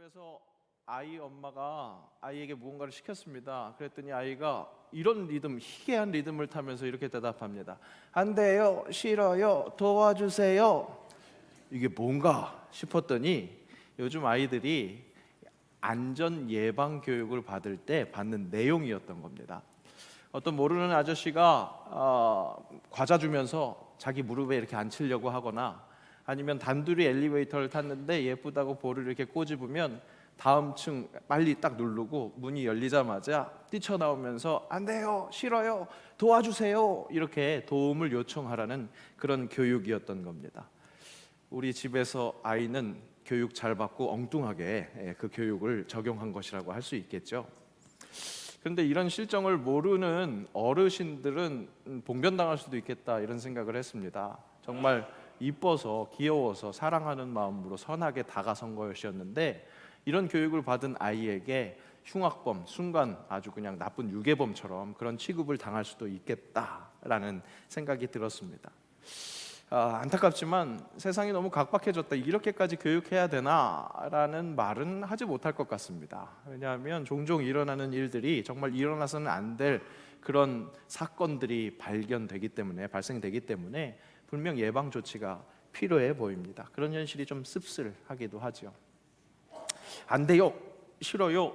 집에서 아이 엄마가 아이에게 무언가를 시켰습니다. 그랬더니 아이가 이런 리듬, 희귀한 리듬을 타면서 이렇게 대답합니다. 안 돼요, 싫어요, 도와주세요. 이게 뭔가 싶었더니 요즘 아이들이 안전 예방 교육을 받을 때 받는 내용이었던 겁니다. 어떤 모르는 아저씨가 어, 과자 주면서 자기 무릎에 이렇게 앉히려고 하거나 아니면 단둘이 엘리베이터를 탔는데 예쁘다고 볼을 이렇게 꼬집으면 다음 층 빨리 딱 누르고 문이 열리자마자 뛰쳐나오면서 안 돼요, 싫어요, 도와주세요 이렇게 도움을 요청하라는 그런 교육이었던 겁니다. 우리 집에서 아이는 교육 잘 받고 엉뚱하게 예, 그 교육을 적용한 것이라고 할 수 있겠죠. 그런데 이런 실정을 모르는 어르신들은 음, 봉변당할 수도 있겠다 이런 생각을 했습니다. 정말 이뻐서 귀여워서 사랑하는 마음으로 선하게 다가선 것이었는데 이런 교육을 받은 아이에게 흉악범, 순간 아주 그냥 나쁜 유괴범처럼 그런 취급을 당할 수도 있겠다라는 생각이 들었습니다. 아, 안타깝지만 세상이 너무 각박해졌다. 이렇게까지 교육해야 되나라는 말은 하지 못할 것 같습니다. 왜냐하면 종종 일어나는 일들이 정말 일어나서는 안 될 그런 사건들이 발견되기 때문에 발생되기 때문에 분명 예방 조치가 필요해 보입니다. 그런 현실이 좀 씁쓸하기도 하죠. 안 돼요, 싫어요,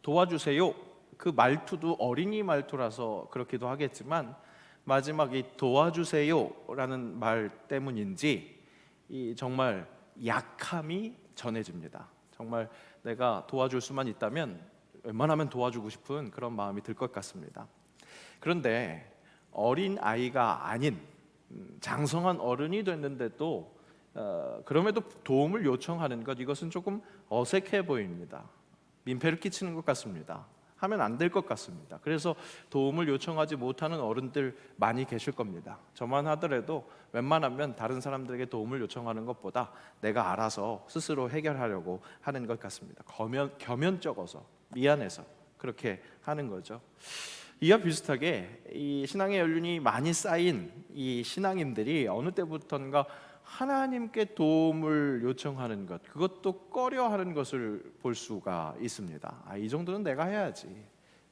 도와주세요. 그 말투도 어린이 말투라서 그렇기도 하겠지만 마지막 이 도와주세요라는 말 때문인지 이 정말 약함이 전해집니다. 정말 내가 도와줄 수만 있다면 웬만하면 도와주고 싶은 그런 마음이 들 것 같습니다. 그런데 어린 아이가 아닌 음, 장성한 어른이 됐는데도 어, 그럼에도 도움을 요청하는 것 이것은 조금 어색해 보입니다. 민폐를 끼치는 것 같습니다. 하면 안 될 것 같습니다. 그래서 도움을 요청하지 못하는 어른들 많이 계실 겁니다. 저만 하더라도 웬만하면 다른 사람들에게 도움을 요청하는 것보다 내가 알아서 스스로 해결하려고 하는 것 같습니다. 겸연, 겸연쩍어서 미안해서 그렇게 하는 거죠. 이와 비슷하게 이 신앙의 연륜이 많이 쌓인 이 신앙인들이 어느 때부턴가 하나님께 도움을 요청하는 것, 그것도 꺼려하는 것을 볼 수가 있습니다. 아, 이 정도는 내가 해야지.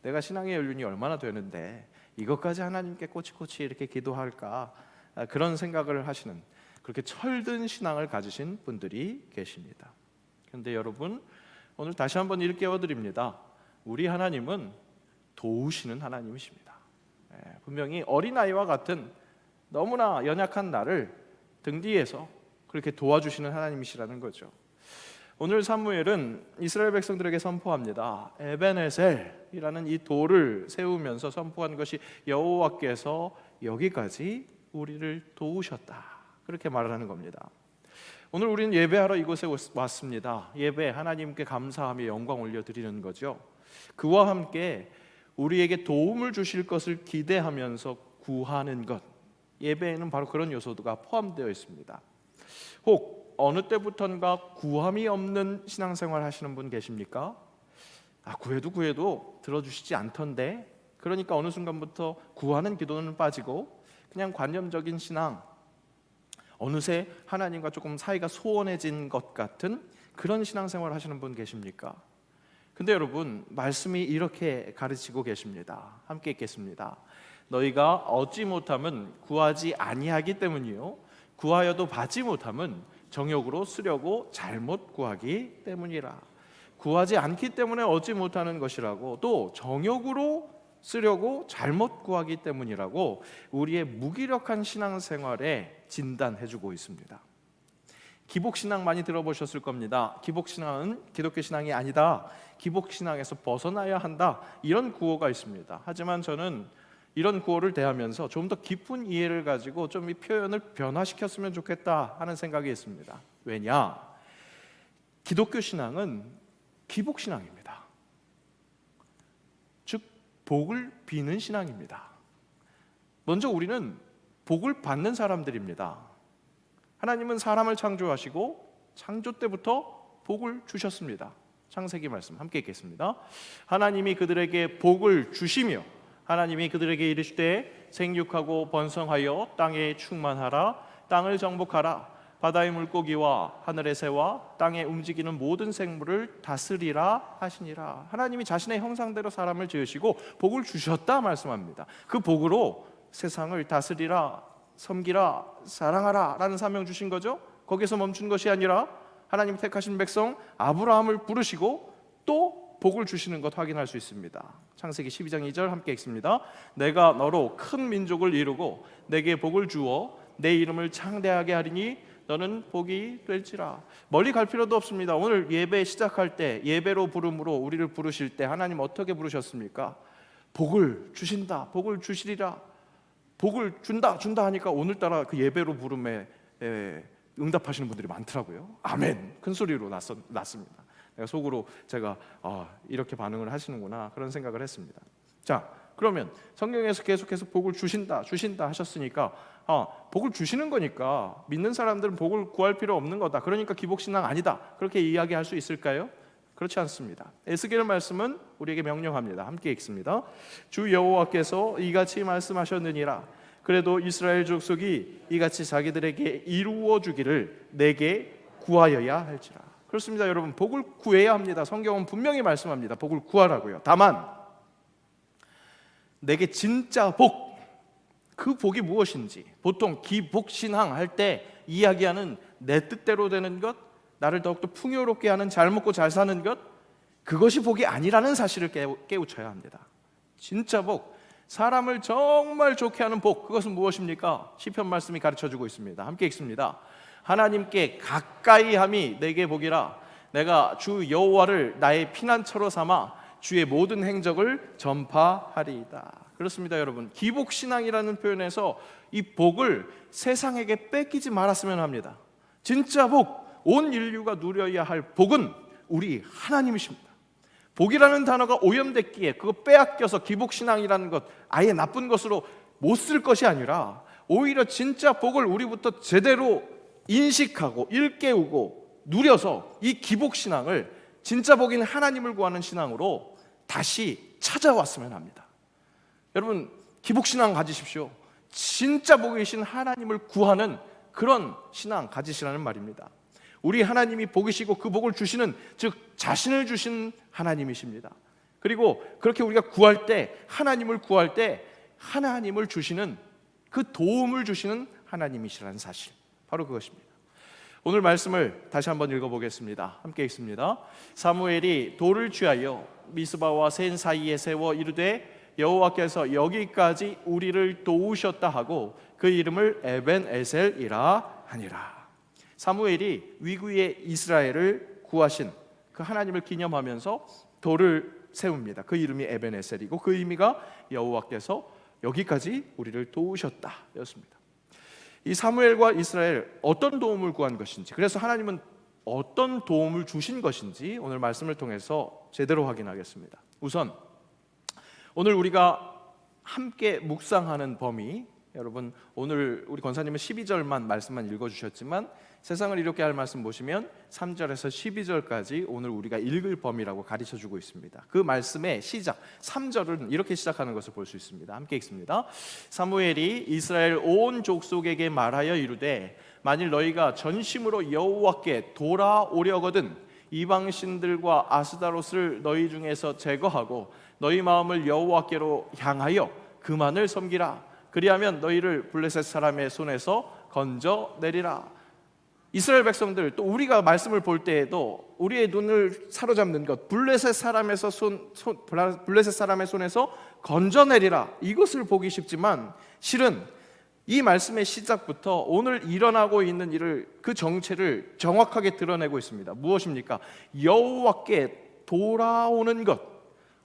내가 신앙의 연륜이 얼마나 되는데 이것까지 하나님께 꼬치꼬치 이렇게 기도할까? 아, 그런 생각을 하시는 그렇게 철든 신앙을 가지신 분들이 계십니다. 그런데 여러분 오늘 다시 한번 일깨워 드립니다. 우리 하나님은 도우시는 하나님이십니다. 예, 분명히 어린 아이와 같은 너무나 연약한 나를 등 뒤에서 그렇게 도와주시는 하나님이시라는 거죠. 오늘 사무엘은 이스라엘 백성들에게 선포합니다. 에베네셀이라는 이 돌을 세우면서 선포한 것이 여호와께서 여기까지 우리를 도우셨다. 그렇게 말을 하는 겁니다. 오늘 우리는 예배하러 이곳에 왔습니다. 예배 하나님께 감사하며 영광 올려 드리는 거죠. 그와 함께 우리에게 도움을 주실 것을 기대하면서 구하는 것. 예배에는 바로 그런 요소가 포함되어 있습니다. 혹 어느 때부턴가 구함이 없는 신앙생활 하시는 분 계십니까? 아, 구해도 구해도 들어주시지 않던데. 그러니까 어느 순간부터 구하는 기도는 빠지고 그냥 관념적인 신앙 어느새 하나님과 조금 사이가 소원해진 것 같은 그런 신앙생활 하시는 분 계십니까? 근데 여러분 말씀이 이렇게 가르치고 계십니다. 함께 읽겠습니다. 너희가 얻지 못함은 구하지 아니하기 때문이요 구하여도 받지 못함은 정욕으로 쓰려고 잘못 구하기 때문이라. 구하지 않기 때문에 얻지 못하는 것이라고 또 정욕으로 쓰려고 잘못 구하기 때문이라고 우리의 무기력한 신앙생활에 진단해 주고 있습니다. 기복 신앙 많이 들어보셨을 겁니다. 기복 신앙은 기독교 신앙이 아니다. 기복 신앙에서 벗어나야 한다. 이런 구호가 있습니다. 하지만 저는 이런 구호를 대하면서 좀 더 깊은 이해를 가지고 좀 이 표현을 변화시켰으면 좋겠다 하는 생각이 있습니다. 왜냐? 기독교 신앙은 기복 신앙입니다. 즉 복을 비는 신앙입니다. 먼저 우리는 복을 받는 사람들입니다. 하나님은 사람을 창조하시고 창조 때부터 복을 주셨습니다. 창세기 말씀 함께 읽겠습니다. 하나님이 그들에게 복을 주시며 하나님이 그들에게 이르시되 생육하고 번성하여 땅에 충만하라 땅을 정복하라 바다의 물고기와 하늘의 새와 땅에 움직이는 모든 생물을 다스리라 하시니라. 하나님이 자신의 형상대로 사람을 지으시고 복을 주셨다 말씀합니다. 그 복으로 세상을 다스리라, 섬기라, 사랑하라 라는 사명 주신 거죠. 거기서 멈춘 것이 아니라 하나님 택하신 백성 아브라함을 부르시고 또 복을 주시는 것 확인할 수 있습니다. 창세기 12장 2절 함께 읽습니다. 내가 너로 큰 민족을 이루고 내게 복을 주어 내 이름을 창대하게 하리니 너는 복이 될지라. 멀리 갈 필요도 없습니다. 오늘 예배 시작할 때 예배로 부름으로 우리를 부르실 때 하나님 어떻게 부르셨습니까? 복을 주신다. 복을 주시리라. 복을 준다 준다 하니까 오늘따라 그 예배로 부름에 에, 응답하시는 분들이 많더라고요. 아멘. 큰 소리로 났, 났습니다. 내가 속으로 제가 아, 이렇게 반응을 하시는구나 그런 생각을 했습니다. 자, 그러면 성경에서 계속해서 복을 주신다, 주신다 하셨으니까 아, 복을 주시는 거니까 믿는 사람들은 복을 구할 필요 없는 거다. 그러니까 기복신앙 아니다. 그렇게 이야기할 수 있을까요? 그렇지 않습니다. 에스겔 말씀은 우리에게 명령합니다. 함께 읽습니다. 주 여호와께서 이같이 말씀하셨느니라. 그래도 이스라엘 족속이 이같이 자기들에게 이루어 주기를 내게 구하여야 할지라. 그렇습니다, 여러분. 복을 구해야 합니다. 성경은 분명히 말씀합니다. 복을 구하라고요. 다만 내게 진짜 복, 그 복이 무엇인지 보통 기복신앙 할 때 이야기하는 내 뜻대로 되는 것, 나를 더욱더 풍요롭게 하는 잘 먹고 잘 사는 것, 그것이 복이 아니라는 사실을 깨우, 깨우쳐야 합니다. 진짜 복, 사람을 정말 좋게 하는 복, 그것은 무엇입니까? 시편 말씀이 가르쳐 주고 있습니다. 함께 읽습니다. 하나님께 가까이 함이 내게 복이라 내가 주 여호와를 나의 피난처로 삼아 주의 모든 행적을 전파하리이다. 그렇습니다, 여러분. 기복 신앙이라는 표현에서 이 복을 세상에게 뺏기지 말았으면 합니다. 진짜 복, 온 인류가 누려야 할 복은 우리 하나님이십니다. 복이라는 단어가 오염됐기에 그거 빼앗겨서 기복 신앙이라는 것 아예 나쁜 것으로 못 쓸 것이 아니라 오히려 진짜 복을 우리부터 제대로 인식하고 일깨우고 누려서 이 기복 신앙을 진짜 복인 하나님을 구하는 신앙으로 다시 찾아왔으면 합니다. 여러분 기복 신앙 가지십시오. 진짜 복이신 하나님을 구하는 그런 신앙 가지시라는 말입니다. 우리 하나님이 복이시고 그 복을 주시는 즉 자신을 주신 하나님이십니다. 그리고 그렇게 우리가 구할 때 하나님을 구할 때 하나님을 주시는 그 도움을 주시는 하나님이시라는 사실. 바로 그것입니다. 오늘 말씀을 다시 한번 읽어보겠습니다. 함께 읽습니다. 사무엘이 돌을 취하여 미스바와 센 사이에 세워 이르되 여호와께서 여기까지 우리를 도우셨다 하고 그 이름을 에벤 에셀이라 하니라. 사무엘이 위구의 이스라엘을 구하신 그 하나님을 기념하면서 돌을 세웁니다. 그 이름이 에벤 에셀이고 그 의미가 여호와께서 여기까지 우리를 도우셨다였습니다. 이 사무엘과 이스라엘 어떤 도움을 구한 것인지 그래서 하나님은 어떤 도움을 주신 것인지 오늘 말씀을 통해서 제대로 확인하겠습니다. 우선 오늘 우리가 함께 묵상하는 범위 여러분 오늘 우리 권사님은 12절만 말씀만 읽어 주셨지만 세상을 이렇게 할 말씀 보시면 3절에서 12절까지 오늘 우리가 읽을 범위라고 가르쳐 주고 있습니다. 그 말씀의 시작 3절은 이렇게 시작하는 것을 볼 수 있습니다. 함께 읽습니다. 사무엘이 이스라엘 온 족속에게 말하여 이르되 만일 너희가 전심으로 여호와께 돌아오려거든 이방 신들과 아스다롯을 너희 중에서 제거하고 너희 마음을 여호와께로 향하여 그만을 섬기라 그리하면 너희를 블레셋 사람의 손에서 건져 내리라 이스라엘 백성들 또 우리가 말씀을 볼 때에도 우리의 눈을 사로잡는 것 블레셋 사람에서 손, 손 블레셋 사람의 손에서 건져 내리라 이것을 보기 쉽지만 실은 이 말씀의 시작부터 오늘 일어나고 있는 일을 그 정체를 정확하게 드러내고 있습니다. 무엇입니까? 여호와께 돌아오는 것.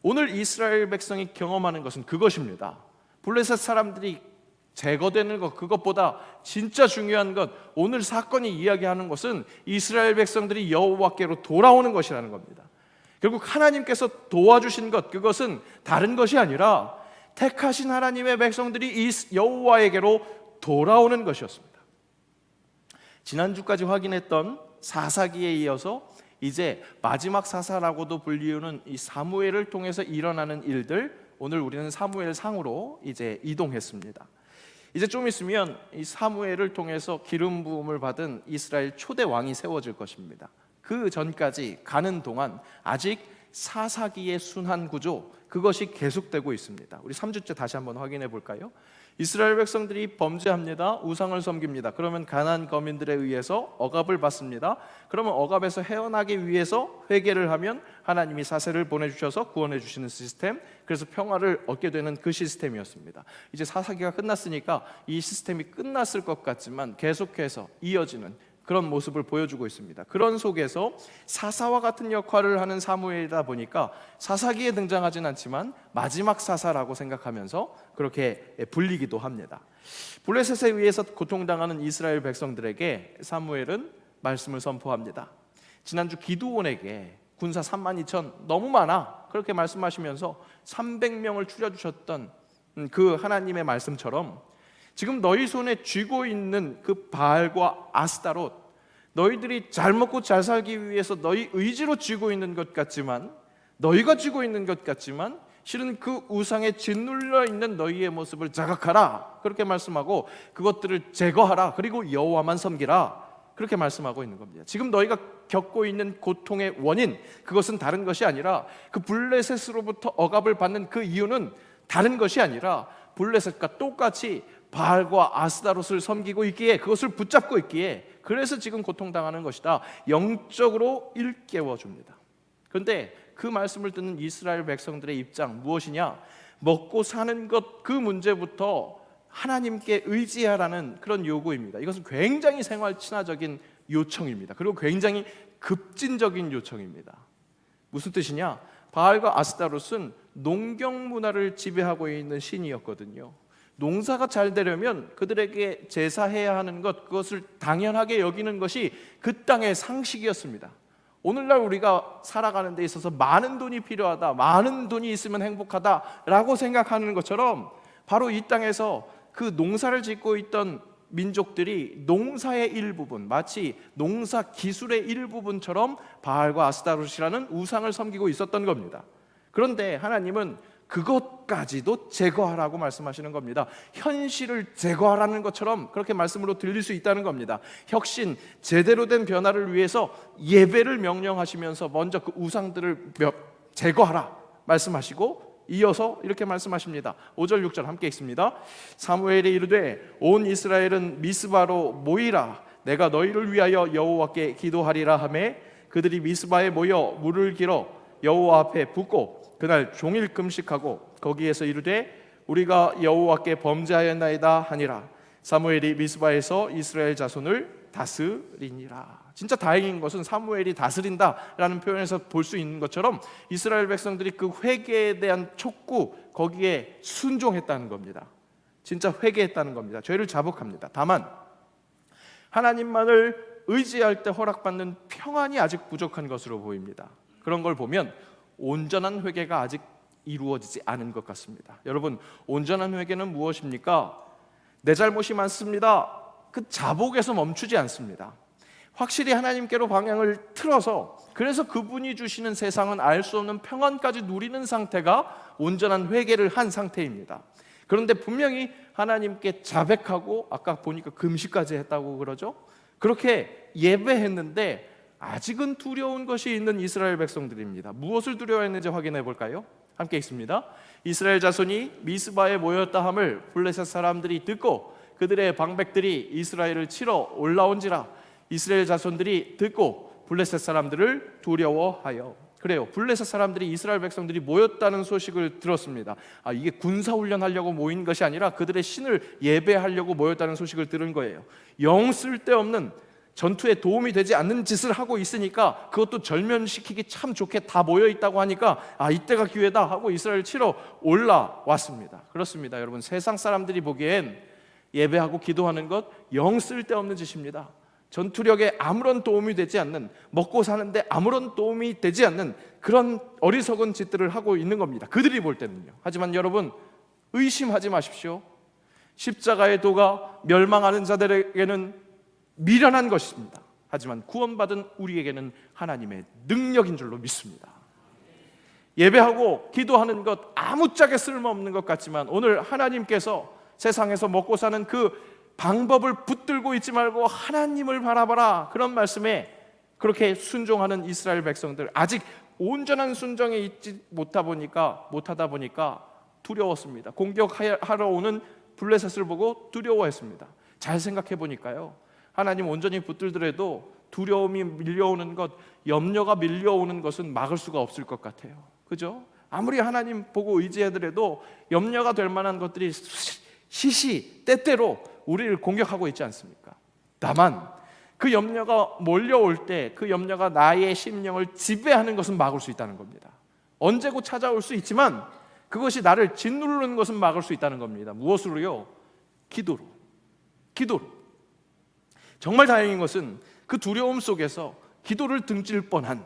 오늘 이스라엘 백성이 경험하는 것은 그것입니다. 블레셋 사람들이 제거되는 것 그것보다 진짜 중요한 것 오늘 사건이 이야기하는 것은 이스라엘 백성들이 여호와께로 돌아오는 것이라는 겁니다. 결국 하나님께서 도와주신 것 그것은 다른 것이 아니라 택하신 하나님의 백성들이 여호와에게로 돌아오는 것이었습니다. 지난주까지 확인했던 사사기에 이어서 이제 마지막 사사라고도 불리우는 이 사무엘을 통해서 일어나는 일들 오늘 우리는 사무엘 상으로 이제 이동했습니다. 이제 좀 있으면 이 사무엘을 통해서 기름 부음을 받은 이스라엘 초대 왕이 세워질 것입니다. 그 전까지 가는 동안 아직 사사기의 순환 구조 그것이 계속되고 있습니다. 우리 3주째 다시 한번 확인해 볼까요? 이스라엘 백성들이 범죄합니다. 우상을 섬깁니다. 그러면 가난 거민들에 의해서 억압을 받습니다. 그러면 억압에서 헤어나기 위해서 회개를 하면 하나님이 사세를 보내 주셔서 구원해 주시는 시스템. 그래서 평화를 얻게 되는 그 시스템이었습니다. 이제 사사기가 끝났으니까 이 시스템이 끝났을 것 같지만 계속해서 이어지는 그런 모습을 보여주고 있습니다. 그런 속에서 사사와 같은 역할을 하는 사무엘이다 보니까 사사기에 등장하진 않지만 마지막 사사라고 생각하면서 그렇게 불리기도 합니다. 블레셋에 의해서 고통당하는 이스라엘 백성들에게 사무엘은 말씀을 선포합니다. 지난주 기도원에게 군사 3만 2천 너무 많아. 그렇게 말씀하시면서 300명을 추려주셨던 그 하나님의 말씀처럼 지금 너희 손에 쥐고 있는 그 바알과 아스타롯 너희들이 잘 먹고 잘 살기 위해서 너희 의지로 쥐고 있는 것 같지만 너희가 쥐고 있는 것 같지만 실은 그 우상에 짓눌려 있는 너희의 모습을 자각하라. 그렇게 말씀하고 그것들을 제거하라. 그리고 여호와만 섬기라 그렇게 말씀하고 있는 겁니다. 지금 너희가 겪고 있는 고통의 원인 그것은 다른 것이 아니라 그 블레셋으로부터 억압을 받는 그 이유는 다른 것이 아니라 블레셋과 똑같이 바알과 아스다롯을 섬기고 있기에 그것을 붙잡고 있기에 그래서 지금 고통당하는 것이다. 영적으로 일깨워 줍니다. 그런데 그 말씀을 듣는 이스라엘 백성들의 입장 무엇이냐? 먹고 사는 것 그 문제부터 하나님께 의지하라는 그런 요구입니다. 이것은 굉장히 생활 친화적인 요청입니다. 그리고 굉장히 급진적인 요청입니다. 무슨 뜻이냐? 바알과 아스타롯은 농경 문화를 지배하고 있는 신이었거든요. 농사가 잘 되려면 그들에게 제사해야 하는 것 그것을 당연하게 여기는 것이 그 땅의 상식이었습니다. 오늘날 우리가 살아가는 데 있어서 많은 돈이 필요하다, 많은 돈이 있으면 행복하다라고 생각하는 것처럼 바로 이 땅에서 그 농사를 짓고 있던 민족들이 농사의 일부분, 마치 농사 기술의 일부분처럼 바알과 아스타롯이라는 우상을 섬기고 있었던 겁니다. 그런데 하나님은 그것까지도 제거하라고 말씀하시는 겁니다. 현실을 제거하라는 것처럼 그렇게 말씀으로 들릴 수 있다는 겁니다. 혁신, 제대로 된 변화를 위해서 예배를 명령하시면서 먼저 그 우상들을 제거하라 말씀하시고 이어서 이렇게 말씀하십니다. 5절 6절 함께 읽습니다. 사무엘이 이르되 온 이스라엘은 미스바로 모이라 내가 너희를 위하여 여호와께 기도하리라 하매 그들이 미스바에 모여 물을 길어 여호와 앞에 붓고 그날 종일 금식하고 거기에서 이르되 우리가 여호와께 범죄하였나이다 하니라 사무엘이 미스바에서 이스라엘 자손을 다스리니라. 진짜 다행인 것은 사무엘이 다스린다라는 표현에서 볼 수 있는 것처럼 이스라엘 백성들이 그 회개에 대한 촉구 거기에 순종했다는 겁니다. 진짜 회개했다는 겁니다. 죄를 자복합니다. 다만 하나님만을 의지할 때 허락받는 평안이 아직 부족한 것으로 보입니다. 그런 걸 보면 온전한 회개가 아직 이루어지지 않은 것 같습니다. 여러분, 온전한 회개는 무엇입니까? 내 잘못이 많습니다. 그 자복에서 멈추지 않습니다. 확실히 하나님께로 방향을 틀어서 그래서 그분이 주시는 세상은 알 수 없는 평안까지 누리는 상태가 온전한 회개를 한 상태입니다. 그런데 분명히 하나님께 자백하고 아까 보니까 금식까지 했다고 그러죠. 그렇게 예배했는데 아직은 두려운 것이 있는 이스라엘 백성들입니다. 무엇을 두려워했는지 확인해 볼까요? 함께 있습니다. 이스라엘 자손이 미스바에 모였다 함을 블레셋 사람들이 듣고 그들의 방백들이 이스라엘을 치러 올라온지라 이스라엘 자손들이 듣고 블레셋 사람들을 두려워하여 그래요. 블레셋 사람들이 이스라엘 백성들이 모였다는 소식을 들었습니다. 아, 이게 군사 훈련하려고 모인 것이 아니라 그들의 신을 예배하려고 모였다는 소식을 들은 거예요. 영 쓸데없는 전투에 도움이 되지 않는 짓을 하고 있으니까 그것도 절면시키기 참 좋게 다 모여 있다고 하니까 아 이때가 기회다 하고 이스라엘 치러 올라왔습니다. 그렇습니다. 여러분 세상 사람들이 보기엔 예배하고 기도하는 것 영 쓸데없는 짓입니다. 전투력에 아무런 도움이 되지 않는 먹고 사는데 아무런 도움이 되지 않는 그런 어리석은 짓들을 하고 있는 겁니다. 그들이 볼 때는요. 하지만 여러분 의심하지 마십시오. 십자가의 도가 멸망하는 자들에게는 미련한 것입니다. 하지만 구원받은 우리에게는 하나님의 능력인 줄로 믿습니다. 예배하고 기도하는 것 아무짝에 쓸모없는 것 같지만 오늘 하나님께서 세상에서 먹고 사는 그 방법을 붙들고 있지 말고 하나님을 바라봐라. 그런 말씀에 그렇게 순종하는 이스라엘 백성들 아직 온전한 순종에 있지 못하 보니까 못하다 보니까 두려웠습니다. 공격하러 오는 블레셋을 보고 두려워했습니다. 잘 생각해 보니까요. 하나님 온전히 붙들더라도 두려움이 밀려오는 것, 염려가 밀려오는 것은 막을 수가 없을 것 같아요. 그죠? 아무리 하나님 보고 의지하더라도 염려가 될 만한 것들이 시시 때때로 우리를 공격하고 있지 않습니까? 다만 그 염려가 몰려올 때 그 염려가 나의 심령을 지배하는 것은 막을 수 있다는 겁니다. 언제고 찾아올 수 있지만 그것이 나를 짓누르는 것은 막을 수 있다는 겁니다. 무엇으로요? 기도로. 기도로. 정말 다행인 것은 그 두려움 속에서 기도를 등질 뻔한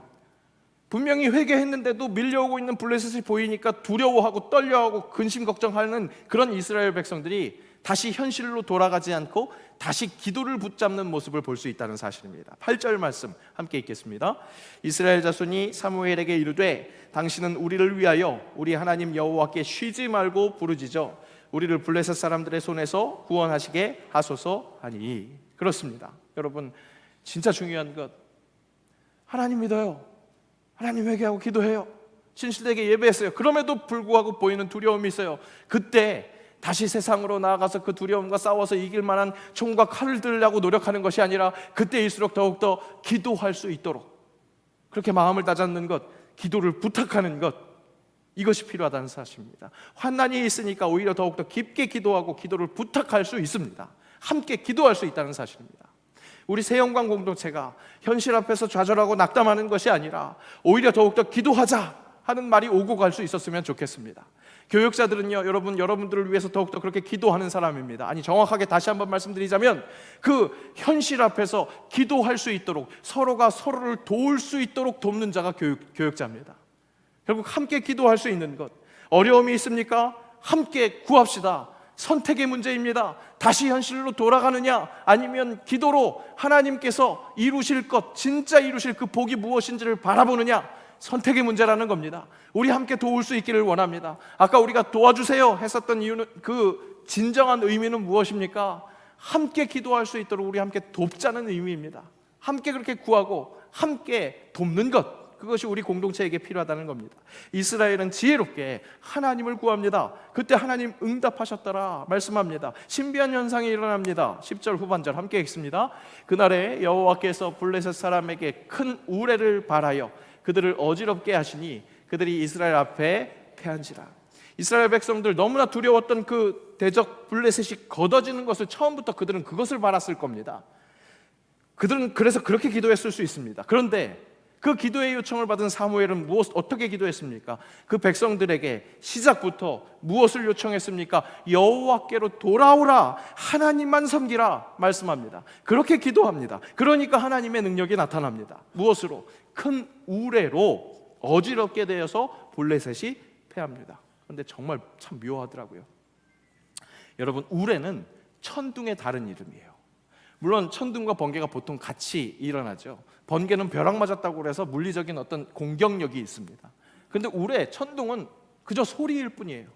분명히 회개했는데도 밀려오고 있는 블레셋이 보이니까 두려워하고 떨려하고 근심 걱정하는 그런 이스라엘 백성들이 다시 현실로 돌아가지 않고 다시 기도를 붙잡는 모습을 볼 수 있다는 사실입니다. 8절 말씀 함께 읽겠습니다. 이스라엘 자손이 사무엘에게 이르되 당신은 우리를 위하여 우리 하나님 여호와께 쉬지 말고 부르짖어 우리를 블레셋 사람들의 손에서 구원하시게 하소서 하니 그렇습니다. 여러분 진짜 중요한 것 하나님 믿어요. 하나님 회개하고 기도해요. 진실되게 예배했어요. 그럼에도 불구하고 보이는 두려움이 있어요. 그때 다시 세상으로 나아가서 그 두려움과 싸워서 이길 만한 총과 칼을 들려고 노력하는 것이 아니라 그때일수록 더욱더 기도할 수 있도록 그렇게 마음을 다잡는 것, 기도를 부탁하는 것 이것이 필요하다는 사실입니다. 환난이 있으니까 오히려 더욱더 깊게 기도하고 기도를 부탁할 수 있습니다. 함께 기도할 수 있다는 사실입니다. 우리 새영광 공동체가 현실 앞에서 좌절하고 낙담하는 것이 아니라 오히려 더욱더 기도하자 하는 말이 오고 갈 수 있었으면 좋겠습니다. 교육자들은요, 여러분, 여러분들을 위해서 더욱더 그렇게 기도하는 사람입니다. 아니, 정확하게 다시 한번 말씀드리자면, 그 현실 앞에서 기도할 수 있도록, 서로가 서로를 도울 수 있도록 돕는 자가 교육, 교육자입니다. 결국 함께 기도할 수 있는 것. 어려움이 있습니까? 함께 구합시다. 선택의 문제입니다. 다시 현실로 돌아가느냐, 아니면 기도로 하나님께서 이루실 것, 진짜 이루실 그 복이 무엇인지를 바라보느냐, 선택의 문제라는 겁니다. 우리 함께 도울 수 있기를 원합니다. 아까 우리가 도와주세요 했었던 이유는 그 진정한 의미는 무엇입니까? 함께 기도할 수 있도록 우리 함께 돕자는 의미입니다. 함께 그렇게 구하고 함께 돕는 것. 그것이 우리 공동체에게 필요하다는 겁니다. 이스라엘은 지혜롭게 하나님을 구합니다. 그때 하나님 응답하셨더라 말씀합니다. 신비한 현상이 일어납니다. 10절 후반절 함께 읽습니다. 그날에 여호와께서 블레셋 사람에게 큰 우레를 발하여 그들을 어지럽게 하시니 그들이 이스라엘 앞에 패한지라. 이스라엘 백성들 너무나 두려웠던 그 대적 블레셋이 걷어지는 것을 처음부터 그들은 그것을 바랐을 겁니다. 그들은 그래서 그렇게 기도했을 수 있습니다. 그런데 그 기도의 요청을 받은 사무엘은 무엇 어떻게 기도했습니까? 그 백성들에게 시작부터 무엇을 요청했습니까? 여호와께로 돌아오라 하나님만 섬기라 말씀합니다. 그렇게 기도합니다. 그러니까 하나님의 능력이 나타납니다. 무엇으로? 큰 우레로 어지럽게 되어서 볼레셋이 패합니다. 그런데 정말 참 묘하더라고요. 여러분 우레는 천둥의 다른 이름이에요. 물론 천둥과 번개가 보통 같이 일어나죠. 번개는 벼락 맞았다고 그래서 물리적인 어떤 공격력이 있습니다. 근데 우레 천둥은 그저 소리일 뿐이에요.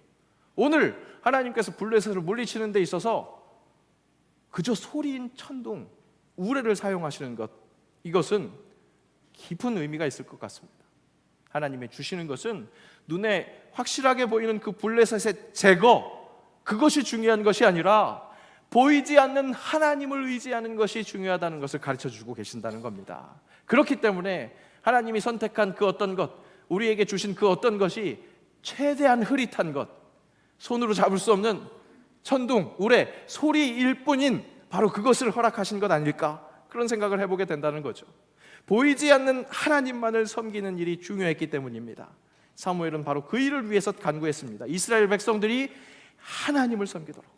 오늘 하나님께서 블레셋을 물리치는 데 있어서 그저 소리인 천둥, 우레를 사용하시는 것 이것은 깊은 의미가 있을 것 같습니다. 하나님의 주시는 것은 눈에 확실하게 보이는 그 블레셋의 제거 그것이 중요한 것이 아니라 보이지 않는 하나님을 의지하는 것이 중요하다는 것을 가르쳐 주고 계신다는 겁니다. 그렇기 때문에 하나님이 선택한 그 어떤 것, 우리에게 주신 그 어떤 것이 최대한 흐릿한 것, 손으로 잡을 수 없는 천둥, 우레, 소리일 뿐인 바로 그것을 허락하신 것 아닐까? 그런 생각을 해보게 된다는 거죠. 보이지 않는 하나님만을 섬기는 일이 중요했기 때문입니다. 사무엘은 바로 그 일을 위해서 간구했습니다. 이스라엘 백성들이 하나님을 섬기도록.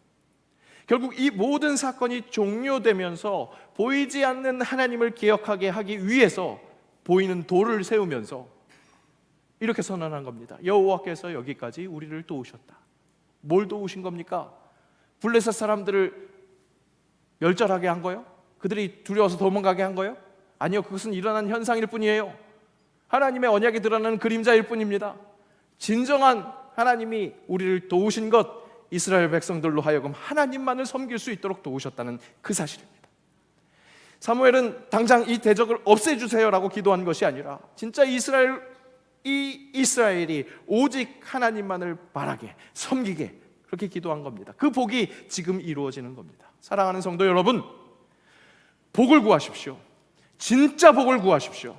결국 이 모든 사건이 종료되면서 보이지 않는 하나님을 기억하게 하기 위해서 보이는 돌을 세우면서 이렇게 선언한 겁니다. 여호와께서 여기까지 우리를 도우셨다. 뭘 도우신 겁니까? 블레셋 사람들을 멸절하게 한 거요? 그들이 두려워서 도망가게 한 거요? 아니요, 그것은 일어난 현상일 뿐이에요. 하나님의 언약이 드러나는 그림자일 뿐입니다. 진정한 하나님이 우리를 도우신 것, 이스라엘 백성들로 하여금 하나님만을 섬길 수 있도록 도우셨다는 그 사실입니다. 사무엘은 당장 이 대적을 없애주세요라고 기도한 것이 아니라 진짜 이스라엘 이 이스라엘이 오직 하나님만을 바라게 섬기게 그렇게 기도한 겁니다. 그 복이 지금 이루어지는 겁니다. 사랑하는 성도 여러분, 복을 구하십시오. 진짜 복을 구하십시오.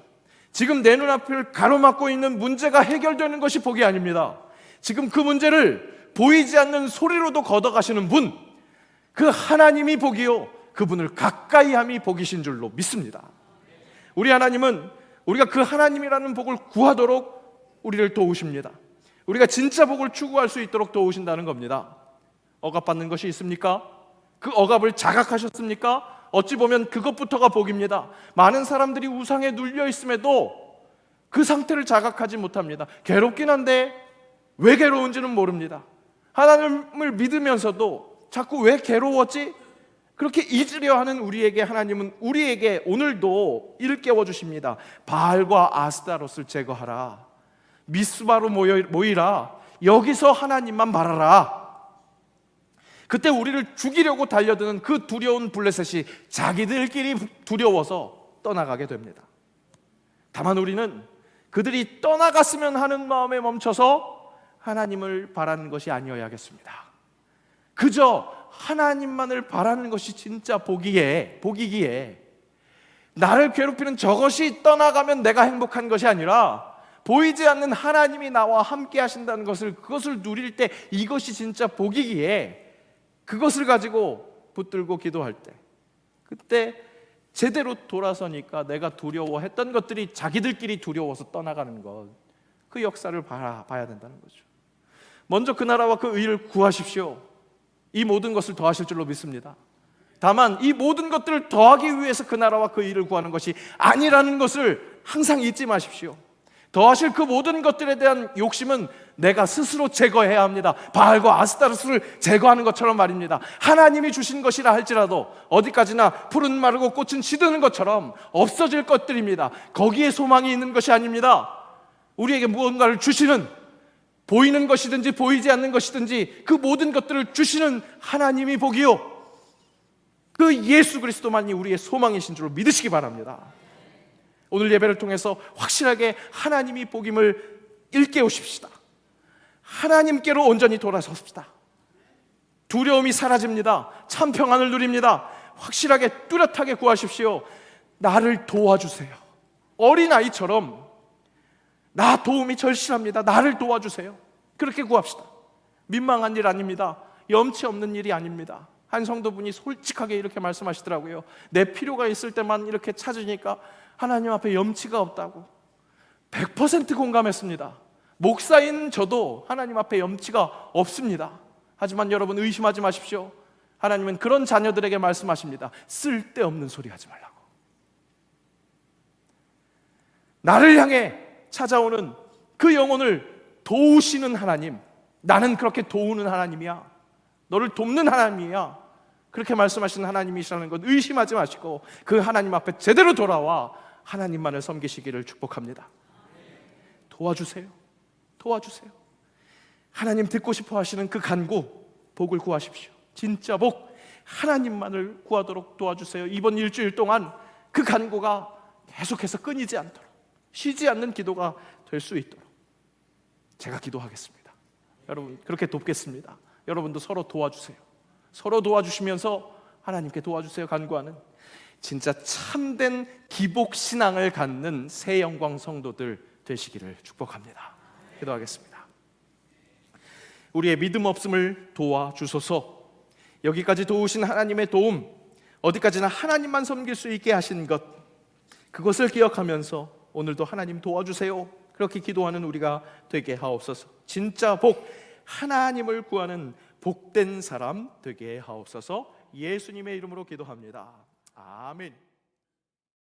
지금 내 눈앞을 가로막고 있는 문제가 해결되는 것이 복이 아닙니다. 지금 그 문제를 보이지 않는 소리로도 걷어가시는 분, 그 하나님이 복이요. 그분을 가까이 함이 복이신 줄로 믿습니다. 우리 하나님은 우리가 그 하나님이라는 복을 구하도록 우리를 도우십니다. 우리가 진짜 복을 추구할 수 있도록 도우신다는 겁니다. 억압받는 것이 있습니까? 그 억압을 자각하셨습니까? 어찌 보면 그것부터가 복입니다. 많은 사람들이 우상에 눌려 있음에도 그 상태를 자각하지 못합니다. 괴롭긴 한데 왜 괴로운지는 모릅니다. 하나님을 믿으면서도 자꾸 왜 괴로웠지? 그렇게 잊으려 하는 우리에게 하나님은 우리에게 오늘도 이를 깨워 주십니다. 바알과 아스타롯을 제거하라. 미스바로 모이라. 여기서 하나님만 말하라. 그때 우리를 죽이려고 달려드는 그 두려운 블레셋이 자기들끼리 두려워서 떠나가게 됩니다. 다만 우리는 그들이 떠나갔으면 하는 마음에 멈춰서 하나님을 바라는 것이 아니어야겠습니다. 그저 하나님만을 바라는 것이 진짜 복이에 복이기에 나를 괴롭히는 저것이 떠나가면 내가 행복한 것이 아니라 보이지 않는 하나님이 나와 함께 하신다는 것을 그것을 누릴 때 이것이 진짜 복이기에 그것을 가지고 붙들고 기도할 때 그때 제대로 돌아서니까 내가 두려워했던 것들이 자기들끼리 두려워서 떠나가는 것 그 역사를 봐야 된다는 거죠. 먼저 그 나라와 그 의를 구하십시오. 이 모든 것을 더하실 줄로 믿습니다. 다만 이 모든 것들을 더하기 위해서 그 나라와 그 일을 구하는 것이 아니라는 것을 항상 잊지 마십시오. 더하실 그 모든 것들에 대한 욕심은 내가 스스로 제거해야 합니다. 바알과 아스타르스를 제거하는 것처럼 말입니다. 하나님이 주신 것이라 할지라도 어디까지나 푸른 마르고 꽃은 시드는 것처럼 없어질 것들입니다. 거기에 소망이 있는 것이 아닙니다. 우리에게 무언가를 주시는 보이는 것이든지 보이지 않는 것이든지 그 모든 것들을 주시는 하나님이 복이요. 그 예수 그리스도만이 우리의 소망이신 줄로 믿으시기 바랍니다. 오늘 예배를 통해서 확실하게 하나님이 복임을 일깨우십시다. 하나님께로 온전히 돌아섭시다. 두려움이 사라집니다. 참 평안을 누립니다. 확실하게 뚜렷하게 구하십시오. 나를 도와주세요. 어린아이처럼 나 도움이 절실합니다. 나를 도와주세요. 그렇게 구합시다. 민망한 일 아닙니다. 염치 없는 일이 아닙니다. 한 성도분이 솔직하게 이렇게 말씀하시더라고요. 내 필요가 있을 때만 이렇게 찾으니까 하나님 앞에 염치가 없다고. 100% 공감했습니다. 목사인 저도 하나님 앞에 염치가 없습니다. 하지만 여러분 의심하지 마십시오. 하나님은 그런 자녀들에게 말씀하십니다. 쓸데없는 소리 하지 말라고. 나를 향해 찾아오는 그 영혼을 도우시는 하나님, 나는 그렇게 도우는 하나님이야. 너를 돕는 하나님이야. 그렇게 말씀하시는 하나님이시라는 것 의심하지 마시고 그 하나님 앞에 제대로 돌아와 하나님만을 섬기시기를 축복합니다. 도와주세요. 도와주세요. 하나님 듣고 싶어 하시는 그 간구, 복을 구하십시오. 진짜 복, 하나님만을 구하도록 도와주세요. 이번 일주일 동안 그 간구가 계속해서 끊이지 않도록, 쉬지 않는 기도가 될 수 있도록 제가 기도하겠습니다. 여러분, 그렇게 돕겠습니다. 여러분도 서로 도와주세요. 서로 도와주시면서 하나님께 도와주세요. 간구하는 진짜 참된 기복 신앙을 갖는 새 영광 성도들 되시기를 축복합니다. 기도하겠습니다. 우리의 믿음 없음을 도와 주소서. 여기까지 도우신 하나님의 도움, 어디까지나 하나님만 섬길 수 있게 하신 것, 그것을 기억하면서 오늘도 하나님 도와주세요. 그렇게 기도하는 우리가 되게 하옵소서. 진짜 복, 하나님을 구하는 복된 사람 되게 하옵소서. 예수님의 이름으로 기도합니다. 아멘.